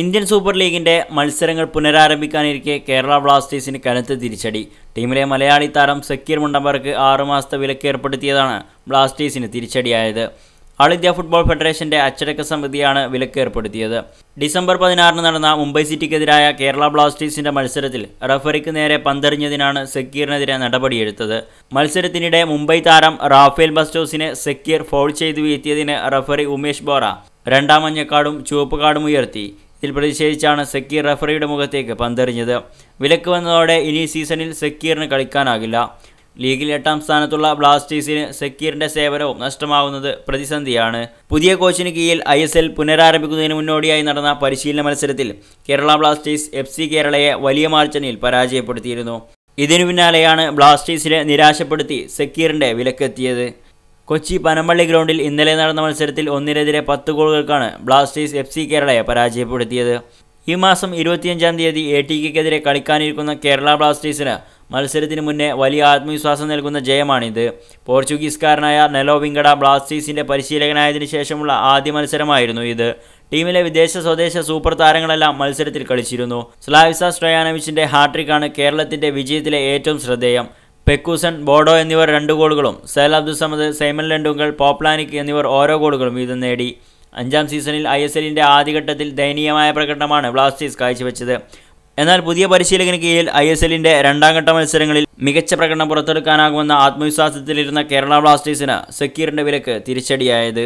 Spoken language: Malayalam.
ഇന്ത്യൻ സൂപ്പർ ലീഗിന്റെ മത്സരങ്ങൾ പുനരാരംഭിക്കാനിരിക്കെ കേരള ബ്ലാസ്റ്റേഴ്സിന് കനത്ത തിരിച്ചടി. ടീമിലെ മലയാളി താരം സക്കീർ മുണ്ടമ്പർക്ക് ആറുമാസത്തെ വിലക്ക് ഏർപ്പെടുത്തിയതാണ് ബ്ലാസ്റ്റേഴ്സിന് തിരിച്ചടിയായത്. ആൾ ഇന്ത്യ ഫുട്ബോൾ ഫെഡറേഷന്റെ അച്ചടക്ക സമിതിയാണ് വിലക്ക് ഏർപ്പെടുത്തിയത്. ഡിസംബർ പതിനാറിന് നടന്ന മുംബൈ സിറ്റിക്കെതിരായ കേരള ബ്ലാസ്റ്റേഴ്സിന്റെ മത്സരത്തിൽ റഫറിക്ക് നേരെ പന്തെറിഞ്ഞതിനാണ് സക്കീറിനെതിരെ നടപടിയെടുത്തത്. മത്സരത്തിനിടെ മുംബൈ താരം റാഫേൽ ബസ്റ്റോസിനെ സക്കീർ ഫോൾ ചെയ്തു വീഴ്ത്തിയതിന് റഫറി ഉമേഷ് ബോറ രണ്ടാം മഞ്ഞക്കാടും ചുവപ്പ് കാർഡും ഉയർത്തി. ഇതിൽ പ്രതിഷേധിച്ചാണ് സക്കീർ റഫറിയുടെ മുഖത്തേക്ക് പന്തെറിഞ്ഞത്. വിലക്ക് വന്നതോടെ ഇനി സീസണിൽ സക്കീറിന് കളിക്കാനാകില്ല. ലീഗിൽ എട്ടാം സ്ഥാനത്തുള്ള ബ്ലാസ്റ്റേഴ്സിന് സക്കീറിന്റെ സേവനവും നഷ്ടമാവുന്നത് പ്രതിസന്ധിയാണ്. പുതിയ കോച്ചിന് കീഴിൽ ഐ എസ് എൽ പുനരാരംഭിക്കുന്നതിന് മുന്നോടിയായി നടന്ന പരിശീലന മത്സരത്തിൽ കേരള ബ്ലാസ്റ്റേഴ്സ് എഫ് സി കേരളയെ വലിയ മാർച്ചനിൽ പരാജയപ്പെടുത്തിയിരുന്നു. ഇതിനു പിന്നാലെയാണ് ബ്ലാസ്റ്റേഴ്സിനെ നിരാശപ്പെടുത്തി സക്കീറിന്റെ വിലക്കെത്തിയത്. കൊച്ചി പനമ്പള്ളി ഗ്രൗണ്ടിൽ ഇന്നലെ നടന്ന മത്സരത്തിൽ ഒന്നിനെതിരെ പത്ത് ഗോളുകൾക്കാണ് ബ്ലാസ്റ്റേഴ്സ് എഫ് സി കേരളയെ പരാജയപ്പെടുത്തിയത്. ഈ മാസം ഇരുപത്തിയഞ്ചാം തീയതി എ ടി കെക്കെതിരെ കളിക്കാനിരിക്കുന്ന കേരള ബ്ലാസ്റ്റേഴ്സിന് മത്സരത്തിന് മുന്നേ വലിയ ആത്മവിശ്വാസം നൽകുന്ന ജയമാണിത്. പോർച്ചുഗീസ്കാരനായ നെലോ വിങ്കട ബ്ലാസ്റ്റേഴ്സിന്റെ പരിശീലകനായതിനു ശേഷമുള്ള ആദ്യ മത്സരമായിരുന്നു ഇത്. ടീമിലെ വിദേശ സ്വദേശ സൂപ്പർ താരങ്ങളെല്ലാം മത്സരത്തിൽ കളിച്ചിരുന്നു. സ്ലാവിസ സ്ട്രയാനവിച്ചിന്റെ ഹാട്രിക്കാണ് കേരളത്തിന്റെ വിജയത്തിലെ ഏറ്റവും ശ്രദ്ധേയം. പെക്കൂസൺ ബോഡോ എന്നിവർ രണ്ട് ഗോളുകളും സേൽ അബ്ദുസമദ് സൈമൻ ലണ്ടുങ്കൽ പോപ്ലാനിക് എന്നിവർ ഓരോ ഗോളുകളും വീതം നേടി. അഞ്ചാം സീസണിൽ ഐ എസ് എല്ലിന്റെ ആദ്യഘട്ടത്തിൽ ദയനീയമായ പ്രകടനമാണ് ബ്ലാസ്റ്റേഴ്സ് കാഴ്ചവെച്ചത്. എന്നാൽ പുതിയ പരിശീലകന് കീഴിൽ ഐ എസ് എല്ലിന്റെ രണ്ടാം ഘട്ട മത്സരങ്ങളിൽ മികച്ച പ്രകടനം പുറത്തെടുക്കാനാകുമെന്ന ആത്മവിശ്വാസത്തിലിരുന്ന കേരള ബ്ലാസ്റ്റേഴ്സിന് സക്കീറിന്റെ വിലക്ക് തിരിച്ചടിയായത്.